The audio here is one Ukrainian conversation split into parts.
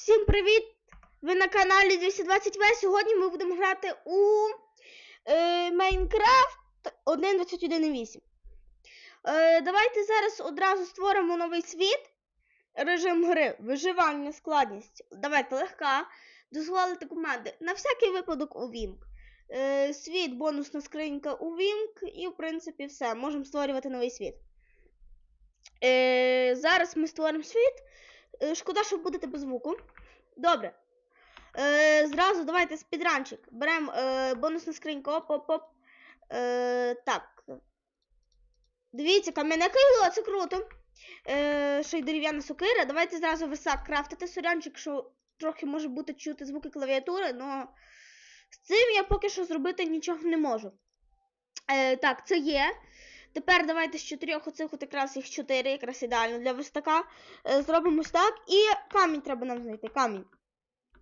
Всім привіт! Ви на каналі 220В. Сьогодні ми будемо грати у е, Майнкрафт 1.21.8. Е, давайте зараз одразу створимо новий світ. Режим гри, виживання, складність. Давайте легка. Дозволити команди. На всякий випадок увімк. Е, світ, бонусна скринька увімк. І, в принципі, все. Можемо створювати новий світ. Е, зараз ми створимо світ. Е, Шкода, що будете без звуку. Добре. Е, зразу давайте спідранчик. Беремо е, бонусну скриньку. Оп, оп, оп. Е, так. Дивіться, кам'яне кайло, це круто. Е, ще й дерев'яна сокира. Давайте зразу висак крафтити сорянчик, що трохи може бути чути звуки клавіатури, але з цим я поки що зробити нічого не можу. Е, так, це є. Тепер давайте з чотирьох оцих от якраз їх чотири, якраз ідеально для верстака. Е, зробимо так. І камінь треба нам знайти. Камінь.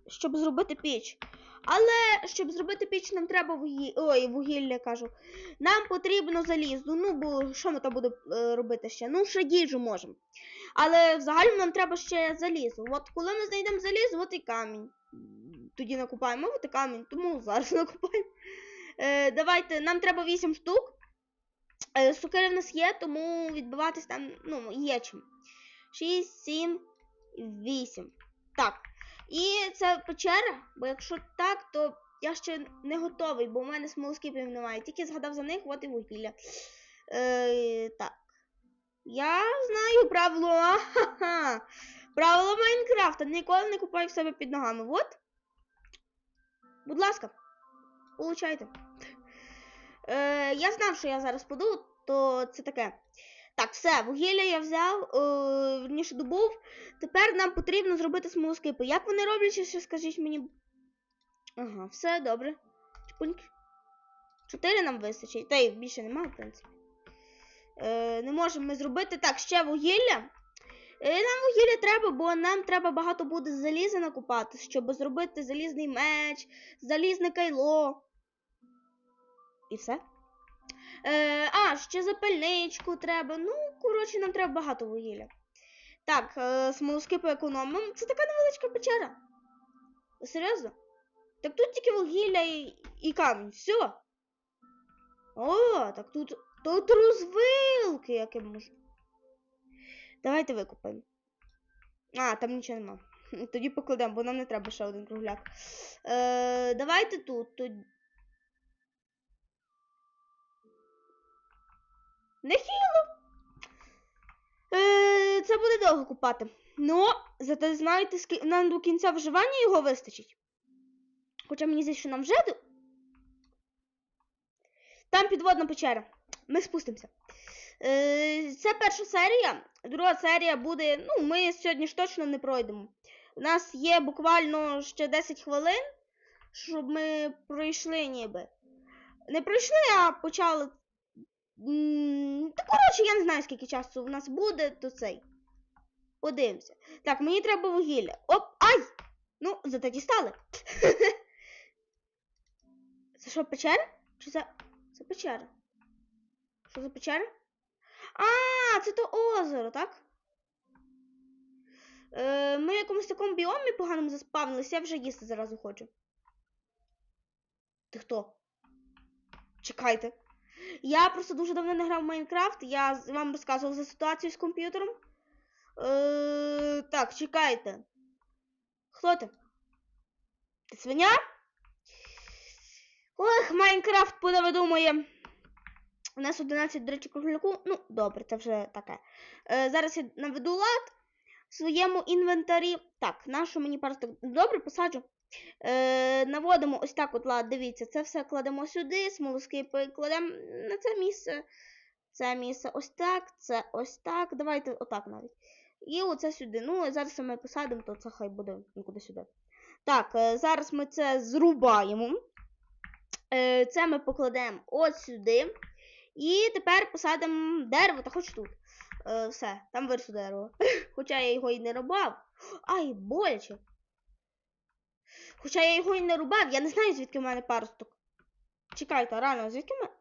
Щоб зробити піч. Але щоб зробити піч, нам треба вугілля. Ой, вугілля кажу. Нам потрібно залізо. Ну, бо що ми там будемо е, робити ще? Ну, ще їжу можемо. Але взагалі нам треба ще залізо. От коли ми знайдемо залізо, от і камінь. Тоді накупаємо, от і камінь, тому зараз накупаємо. Е, давайте, нам треба 8 штук. Е, Сокири в нас є, тому відбиватись там, ну, є чим. 6, 7, 8. Так. І це печера, бо якщо так, то я ще не готовий, бо в мене смолоскипів немає. Тільки згадав за них, от і вугілля. Е, так. Я знаю правило. Ха-ха. Правило Майнкрафта. Ніколи не купай в себе під ногами. От. Будь ласка, получайте. Е, я знав, що я зараз паду, то це таке. Так, все, вугілля я взяв, е, верніше добув. Тепер нам потрібно зробити смолоскипи. Як вони роблять, ще скажіть мені. Ага, все добре. Чпуньк. Чотири нам вистачить. Та й більше немає, в принципі. Е, не можемо ми зробити. Так, ще вугілля. Е, нам вугілля треба, бо нам треба багато буде заліза накупати, щоб зробити залізний меч, залізне кайло. І все. Е, а, ще запальничку треба. Ну, коротше, нам треба багато вугілля. Так, е, смолоскипи економимо. Це така невеличка печера. Серйозно? Так тут тільки вугілля і, і камінь. Все. О, так тут. Тут розвилки, яке можу. Давайте викупаємо. А, там нічого нема. Тоді покладемо, бо нам не треба ще один кругляк. Е, давайте тут. тут... Нехило. Е, це буде довго купати. Ну, зате знаєте, нам до кінця виживання його вистачить. Хоча мені здається, що нам вже. Там підводна печера. Ми спустимося. Е, це перша серія. Друга серія буде. Ну, ми сьогодні ж точно не пройдемо. У нас є буквально ще 10 хвилин, щоб ми пройшли ніби. Не пройшли, а почали. Та коротше, я не знаю, скільки часу в нас буде, то цей. Подивимося. Так, мені треба вугілля. Оп! Ай! Ну, зате дістали. Це що, печера? Чи це. Це печера? Що за печера? А, це то озеро, так? Е, ми якомусь такому біомі поганому заспавнилися, я вже їсти зразу хочу. Ти хто? Чекайте. Я просто дуже давно не грав в Майнкрафт, я вам розказував за ситуацію з комп'ютером. Е, так, чекайте. Хто ти? Ти свиня? Ох, Майнкрафт подивидумує. У нас 11, до речі, кругляку. Ну, добре, це вже таке. Е, зараз я наведу лад в своєму інвентарі. Так, нашу мені просто добре посаджу. Е, наводимо ось так от лад, дивіться, це все кладемо сюди, смолоскипи кладемо на це місце. Це місце ось так, це ось так. Давайте отак навіть. І оце сюди. Ну, зараз ми посадимо, то це хай буде нікуди сюди. Так, е, зараз ми це зрубаємо. Е, це ми покладемо от сюди. І тепер посадимо дерево, та хоч тут. Е, все, там виросу дерево. Хоча я його і не рубав. Ай, боляче. Хоча я його і не рубав, я не знаю, звідки в мене паросток. Чекайте, реально, звідки в мене.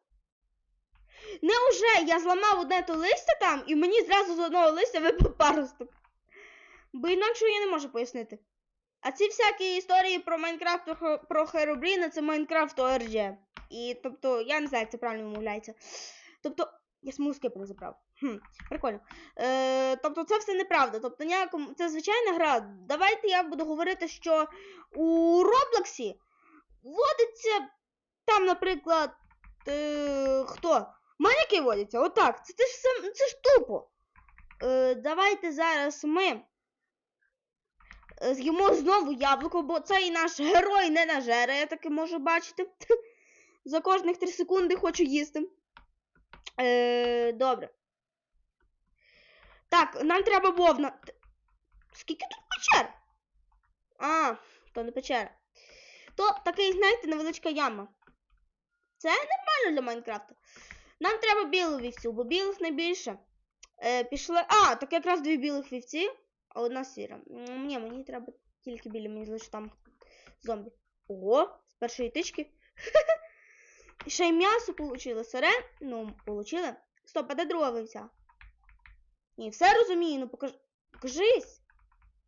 Неуже я зламав одне то листя там, і мені зразу з одного листя випав паросток. Бо інакше я не можу пояснити. А ці всякі історії про Майнкрафт про, Хе- Херобріна це Майнкрафт ОРЖ. І тобто, я не знаю, як це правильно вимовляється. Тобто, я смузки не забрав. Хм, прикольно. Е, тобто це все неправда. Тобто, ніякому, це звичайна гра. Давайте я буду говорити, що у Роблоксі вводиться там, наприклад, е, хто? Маніки водяться, отак. Це, це, ж, сам- це ж тупо. Е, давайте зараз ми е, з'їмо знову яблуко, бо цей наш герой не нажере, я таки можу бачити. За кожних 3 секунди хочу їсти. Е, добре. Так, нам треба вовна. Скільки тут печер? А, то не печера. То такий, знаєте, невеличка яма. Це нормально для Майнкрафту. Нам треба білу вівцю, бо білих найбільше. Е, пішли. А, так якраз дві білих вівці, а одна сіра. Ні, мені треба тільки білі, мені здається, там зомбі. Ого, з першої тички. І ще й м'ясо получили. Сире. Ну, получили. Стоп, а де друга вівця? Ні, все розумію, ну покаж... покажись.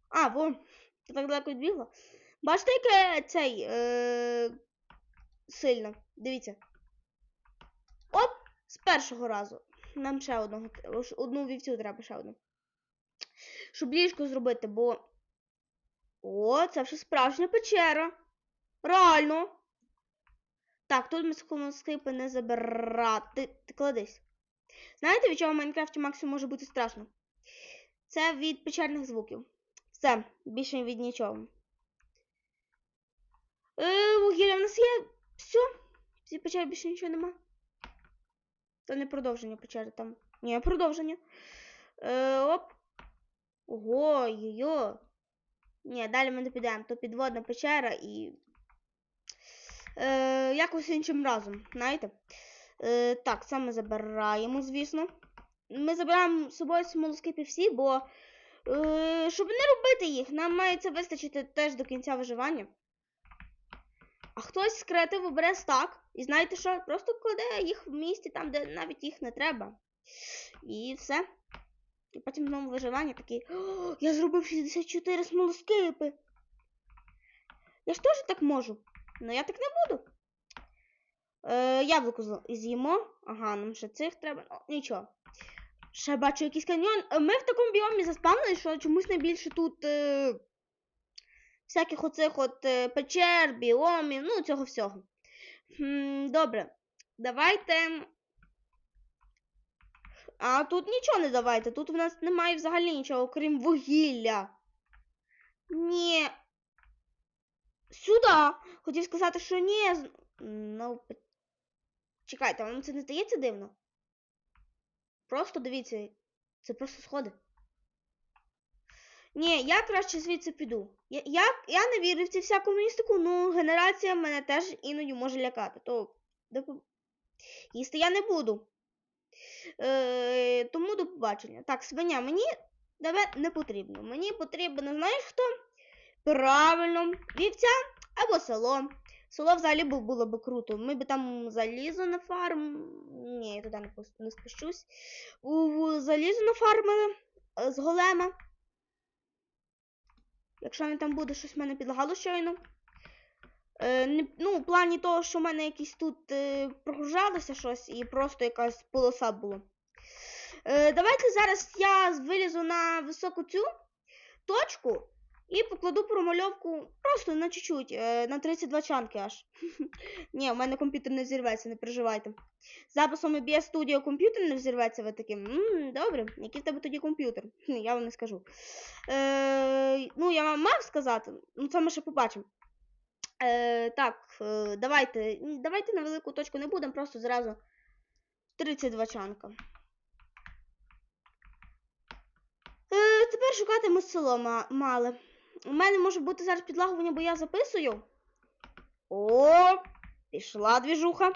А, во, ти так далеко відбігла. Бачите, яке цей е... сильно. Дивіться. Оп! З першого разу. Нам ще одного одну вівцю треба ще одну. Щоб ліжко зробити, бо. О, це вже справжня печера. Реально. Так, тут ми скипи не забирати. Ти кладись. Знаєте, від чого в Майнкрафті максимум може бути страшно? Це від печерних звуків. Все, більше від нічого. Е, вугілля в нас є. Все. В цій печері більше нічого нема. Це не продовження печери там. Ні, продовження. Е, оп. Ого, йо-йо. Ні, далі ми не підемо. То підводна печера і. Е, якось іншим разом, знаєте? Е, так, це ми забираємо, звісно. Ми забираємо з собою смолоскипи всі, бо е, щоб не робити їх, нам має це вистачити теж до кінця виживання. А хтось з креативу бере стак, і знаєте що? Просто кладе їх в місці там, де навіть їх не треба. І все. І потім знову виживання такий. Я зробив 64 смолоскипи. Я ж теж так можу. Ну я так не буду. Е, яблуко з'їмо. Ага, нам ще цих треба. О, нічого. Ще бачу якийсь каньйон. Е, Ми в такому біомі заспавнили, що чомусь найбільше тут е, всяких оцих от е, печер, біомів, ну, цього всього. Хм, добре. Давайте. А тут нічого не давайте. Тут в нас немає взагалі нічого, окрім вугілля. Ні. Сюди. Хотів сказати, що ні. з- Ну, чекайте, вам це не здається дивно? Просто дивіться, це просто сходи. Ні, я краще звідси піду. Я, я, я не вірю в ці всяку містику, ну генерація мене теж іноді може лякати. То їсти я не буду. Е, тому до побачення. Так, свиня, мені тебе не потрібно. Мені потрібно, знаєш хто? Правильно, вівця або село. Село взагалі бу- було б круто. Ми б там залізо на фарм. Ні, я туди не, спущусь. Залізо нафармили е, з голема. Якщо він там буде, щось в мене підлагало щойно. Е, не, ну, в плані того, що в мене якісь тут е, прогружалося щось і просто якась полоса була. Е, давайте зараз я вилізу на високу цю точку і покладу промальовку просто на чуть-чуть, е, на 32 чанки аж. Ні, у мене комп'ютер не зірветься, не переживайте. Записом OBS Studio комп'ютер не взірветься, ви такі. Добре, який в тебе тоді комп'ютер? Я вам не скажу. Е, ну, я вам мав сказати, ну це ми ще побачимо. Е, так, давайте. Давайте на велику точку не будемо, просто зразу 32 чанка. Тепер шукатиму село ма- мале. У мене може бути зараз підлагування, бо я записую. О, пішла двіжуха.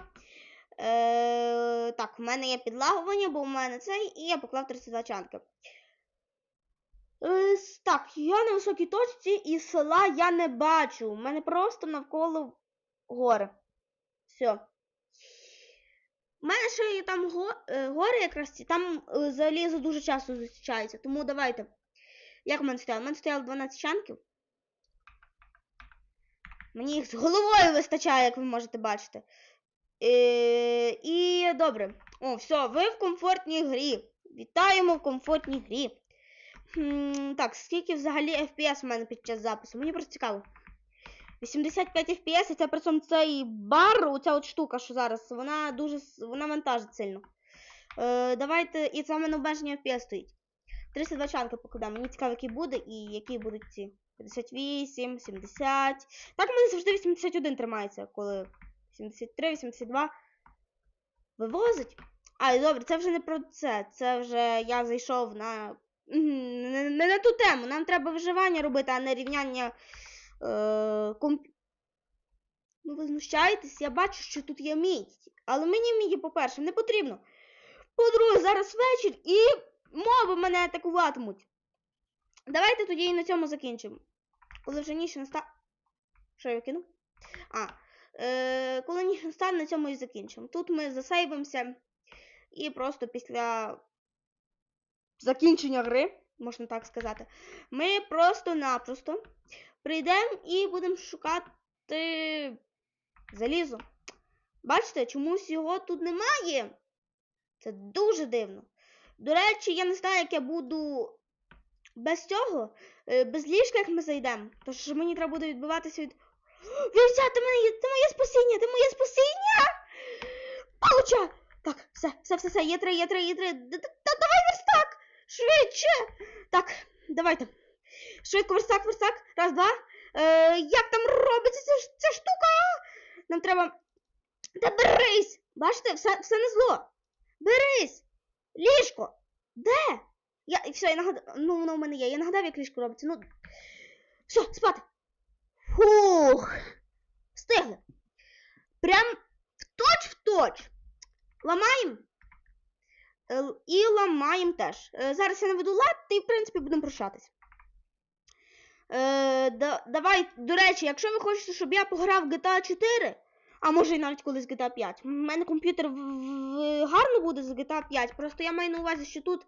Е, так, в мене є підлагування, бо у мене цей, і я поклав 32 чанки. Е, так, я на високій точці і села я не бачу. У мене просто навколо гори. Все. У мене ще є там го, е, гори якраз, там е, залізо дуже часто зустрічається. Тому давайте. Як у мене стояло? У мене стояло 12 чанків. Мені їх з головою вистачає, як ви можете бачити. Е, і добре. О, все, ви в комфортній грі. Вітаємо в комфортній грі. Хм, так, скільки взагалі FPS в мене під час запису? Мені просто цікаво. 85 FPS, і це при цьому цей бар, оця от штука, що зараз, вона дуже вона вантажить сильно. Е, давайте, і це в мене обмеження FPS стоїть. 32 чанки покладемо. Мені цікаво, який буде і які будуть ці. 58, 70. Так, в мене завжди 81 тримається, коли 73, 82. Вивозить. А, добре, це вже не про це. Це вже я зайшов на. Не, не на ту тему. Нам треба виживання робити, а не рівняння. Е, комп... Ну, ви знущаєтесь, я бачу, що тут є мідь. Але мені міді, по-перше, не потрібно. По-друге, зараз вечір і моби мене атакуватимуть. Давайте тоді і на цьому закінчимо. Коли вже ніч настане. Що я кинув? А. Е, коли ніч настане, на цьому і закінчимо. Тут ми засейвимося. І просто після закінчення гри, можна так сказати, ми просто-напросто прийдемо і будемо шукати залізо. Бачите, чомусь його тут немає. Це дуже дивно. До речі, я не знаю, як я буду без цього, е, без ліжка, як ми зайдемо. Тож мені треба буде відбиватися від. Вівця, ти мене, ти моє спасіння, ти моє спасіння! Получа! Так, все, все, все, все, є три, є три, є три. Давай верстак! Швидше! Так, давайте. Швидко верстак, верстак. Раз, два. Е, як там робиться ця, ця штука? Нам треба. Та берись! Бачите, все, все не зло. Берись! Ліжко! Де? Я, все, я нагадав. Ну, воно в мене є. Я нагадав, як ліжко робиться. Ну. Все, спати. Фух. Встигли. Прям в точ в точ. Ламаємо. Е, І ламаємо теж. Е, Зараз я наведу лад, і в принципі будемо прощатись. Е, да, давай, до речі, якщо ви хочете, щоб я пограв GTA 4, а може і навіть колись GTA 5. У мене комп'ютер гарно буде з GTA 5. Просто я маю на увазі, що тут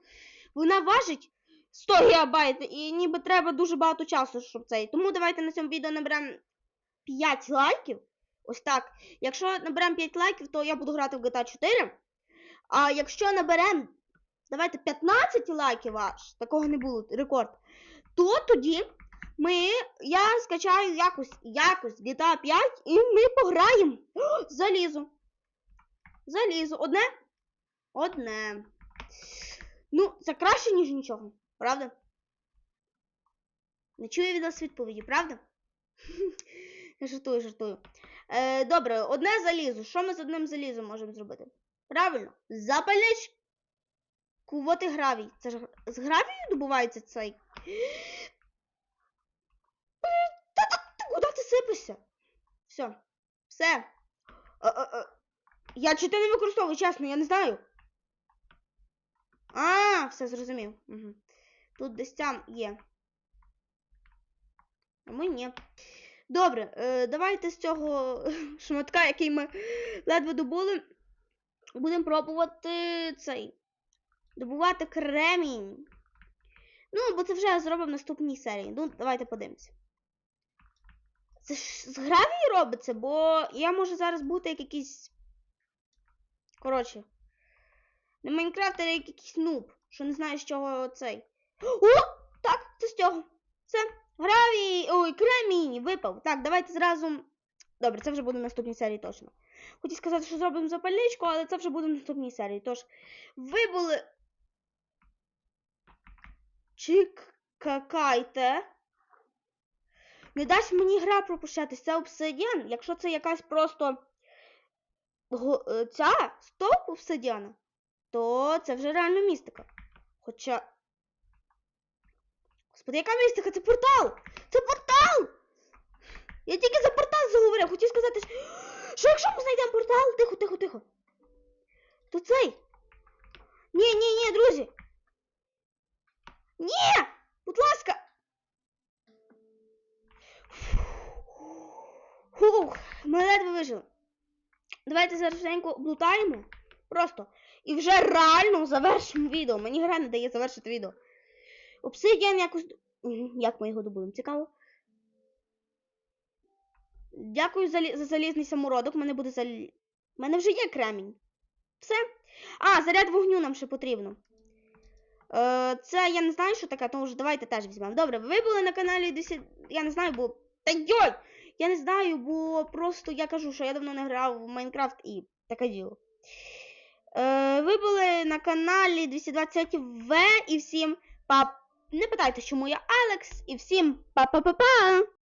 вона важить 100 гігабайт, і ніби треба дуже багато часу, щоб цей. Тому давайте на цьому відео наберемо 5 лайків. Ось так. Якщо наберемо 5 лайків, то я буду грати в GTA 4. А якщо наберемо, давайте 15 лайків аж, такого не було, рекорд, то тоді ми, я скачаю якось, якось GTA 5 і ми пограємо. Залізу. Залізу. Одне? Одне. Ну, це краще, ніж нічого, правда? Не чую від вас відповіді, правда? Жартую, жартую. Е, добре, одне залізо. Що ми з одним залізом можемо зробити? Правильно, запалич. Кувати гравій. Це ж з гравію добувається цей. Та, та, куди ти сипишся? Все. Все. Е, е. Я чи ти не використовую, чесно, я не знаю. А, все зрозумів. Тут десь там є. А ми ні. Добре, е, давайте з цього шматка, який ми ледве добули, будемо пробувати цей. Добувати кремінь. Ну, бо це вже зробимо в наступній серії. Ну, давайте подивимося. Це ж з гравії робиться, бо я можу зараз бути як якийсь. Коротше. Не Майнкрафтер, а як якийсь нуб, що не знає, з чого цей. О! Так, це з цього. Це гравій. Ой, кремінь випав. Так, давайте зразу. Добре, це вже буде в наступній серії точно. Хотів сказати, що зробимо запальничку, але це вже буде в наступній серії. Тож, ви були. Чекайте. Не дасть мені гра пропущатись. Це обсидіан. Якщо це якась просто е, ця стовп обсидіана, то це вже реально містика. Хоча. Господи, яка містика? Це портал! Це портал! Я тільки за портал заговорив. Хотів сказати, що якщо ми знайдемо портал. Тихо, тихо, тихо. То цей. Ні, ні, ні, друзі. Ні! Будь ласка. Фух, ми ледве вижили. Давайте зараз швиденько облутаємо. Просто. І вже реально завершимо відео. Мені гра не дає завершити відео. Обсидіан якось. Як ми його добудемо? Цікаво. Дякую за, за залізний самородок. У мене буде залі... У мене вже є кремінь. Все. А, заряд вогню нам ще потрібно. Е, це я не знаю, що таке, тому що давайте теж візьмемо. Добре, ви були на каналі 10. Я не знаю, бо. Та йой! Я не знаю, бо просто я кажу, що я давно не грав в Майнкрафт і таке діло. Е, ви були на каналі 220 В і всім па. Не питайте, чому я Алекс, і всім па-па-па-па!